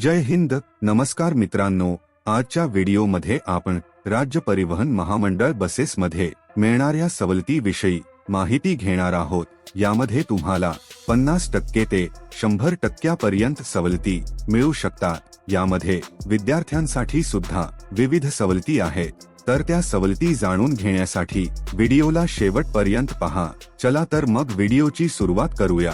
जय हिंद. नमस्कार मित्रांनो. आजच्या व्हिडिओमध्ये आपण राज्य परिवहन महामंडळ बसेसमध्ये मिळणाऱ्या सवलतीविषयी माहिती घेणार आहोत. यामध्ये तुम्हाला पन्नास टक्के ते शंभर टक्क्यापर्यंत सवलती मिळू शकतात. यामध्ये विद्यार्थ्यांसाठी सुद्धा विविध सवलती आहेत. तर त्या सवलती जाणून घेण्यासाठी व्हिडिओला शेवटपर्यंत पहा. चला तर मग व्हिडिओची सुरुवात करूया.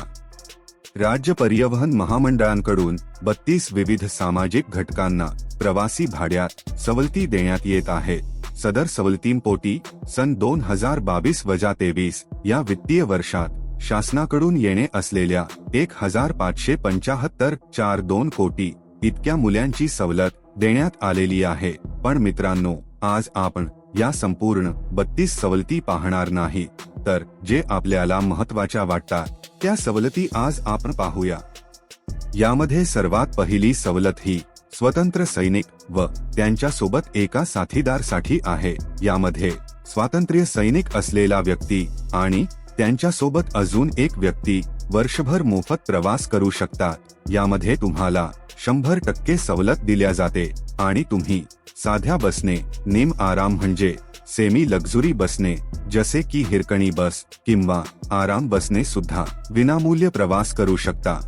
राज्य परिवहन महामंडळांकडून बत्तीस विविध सामाजिक घटकांना प्रवासी भाड्यात सवलती देण्यात येत आहे. सदर सवलतींपोटी सन दोन हजार बावीस वजा तेवीस या वित्तीय वर्षात शासनाकडून येणे असलेल्या एक हजार पाचशे पंचाहत्तर चार दोन कोटी इतक्या मुल्यांची सवलत देण्यात आलेली आहे. पण मित्रांनो आज आपण या संपूर्ण बत्तीस सवलती पाहणार नाही. तर जे आपल्याला महत्त्वाच्या वाटतात त्या सवलती आज आपण पाहूया. यामध्ये सर्वात पहिली सवलत ही स्वतंत्र सैनिक व त्यांच्यासोबत एका साथीदारसाठी आहे. यामध्ये स्वातंत्र्य सैनिक असलेला व्यक्ती आणि त्यांच्यासोबत अजून एक व्यक्ती वर्षभर मोफत प्रवास करू शकतात. यामध्ये तुम्हाला शंभर टक्के सवलत दिल्या जाते आणि तुम्ही साध्या बसने निम आराम म्हणजे सेमी लक्झुरी बसने जसे की हिरकणी बस किंवा आराम बसने सुद्धा विनामूल्य प्रवास करू शकता.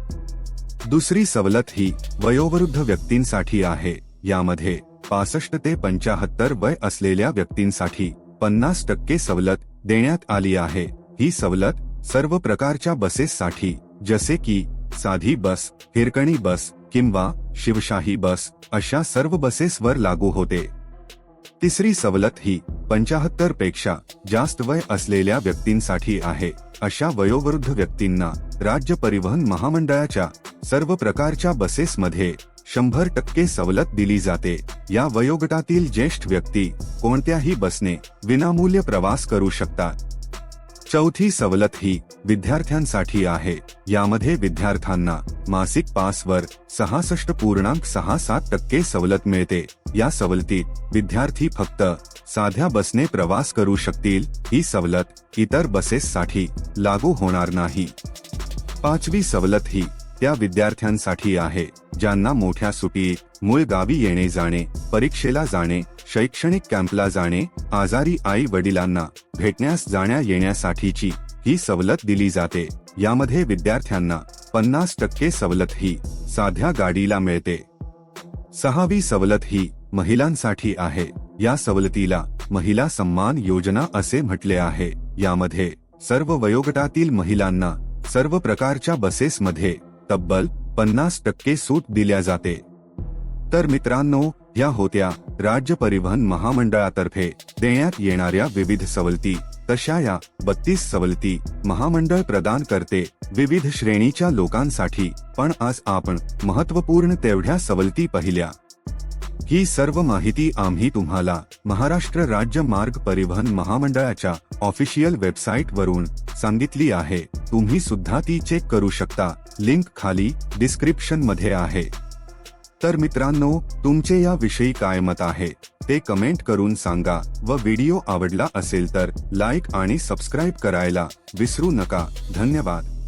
दुसरी सवलत ही वयोवृद्ध व्यक्तींसाठी आहे यामध्ये पासष्ट ते पंचाहत्तर वय असलेल्या व्यक्तींसाठी पन्नास टक्के सवलत देण्यात आली आहे. ही सवलत सर्व प्रकारच्या बसेससाठी जसे की साधी बस हिरकणी बस किंवा शिवशाही बस अशा सर्व बसेसवर लागू होते. तिसरी सवलत ही पंचाहत्तरपेक्षा जास्त वय असलेल्या व्यक्तींसाठी आहे. अशा वयोवृद्ध व्यक्तींना राज्य परिवहन महामंडळाच्या सर्व प्रकारच्या बसेसमध्ये शंभर टक्के सवलत दिली जाते. या वयोगटातील ज्येष्ठ व्यक्ती कोणत्याही बसने विनामूल्य प्रवास करू शकतात. चौथी सवलत ही विद्यार्थ्यांसाठी आहे. यामध्ये विद्यार्थ्यांना मासिक पासवर सहासष्ट पूर्णांक सहा सात टक्के सवलत मिळते. या सवलतीत विद्यार्थी फक्त साध्या बसने प्रवास करू शकतील. ही सवलत इतर बसेससाठी लागू होणार नाही. पाचवी सवलत ही त्या विद्यार्थ्यांसाठी आहे ज्यांना मोठ्या सुटी मूळ गावी येणे जाणे परीक्षेला जाणे शैक्षणिक कॅम्पला जाणे आजारी आई वडिलांना भेटण्यास जाण्या येण्यासाठीची ही सवलत दिली जाते. यामध्ये विद्यार्थ्यांना पन्नास टक्के सवलत ही साध्या गाडीला मिळते. सहावी सवलत ही महिलांसाठी आहे. या सवलतीला महिला सन्मान योजना असे म्हटले आहे. यामध्ये सर्व वयोगटातील महिलांना सर्व प्रकारच्या बसेसमध्ये तब्बल पन्नास टक्के सूट दिल्या जाते. तर मित्रांनो या होत्या राज्य परिवहन महामंडळातर्फे देण्यात येणाऱ्या विविध सवलती. तशा या बत्तीस सवलती महामंडळ प्रदान करते विविध श्रेणीच्या लोकांसाठी. पण आज आपण महत्त्वपूर्ण तेवढ्या सवलती पाहिल्या. ही सर्व माहिती आम्ही तुम्हाला महाराष्ट्र राज्य मार्ग परिवहन महामंडळाच्या ऑफिशियल वेबसाईट वरून सांगितली आहे. तुम्ही सुद्धा ती चेक करू शकता. लिंक खाली डिस्क्रिप्शनमध्ये आहे. तर मित्रांनो तुमचे या विषयी काय मत आहे ते कमेंट करून सांगा व व्हिडिओ आवडला असेल तर लाईक आणि सबस्क्राईब करायला विसरू नका. धन्यवाद.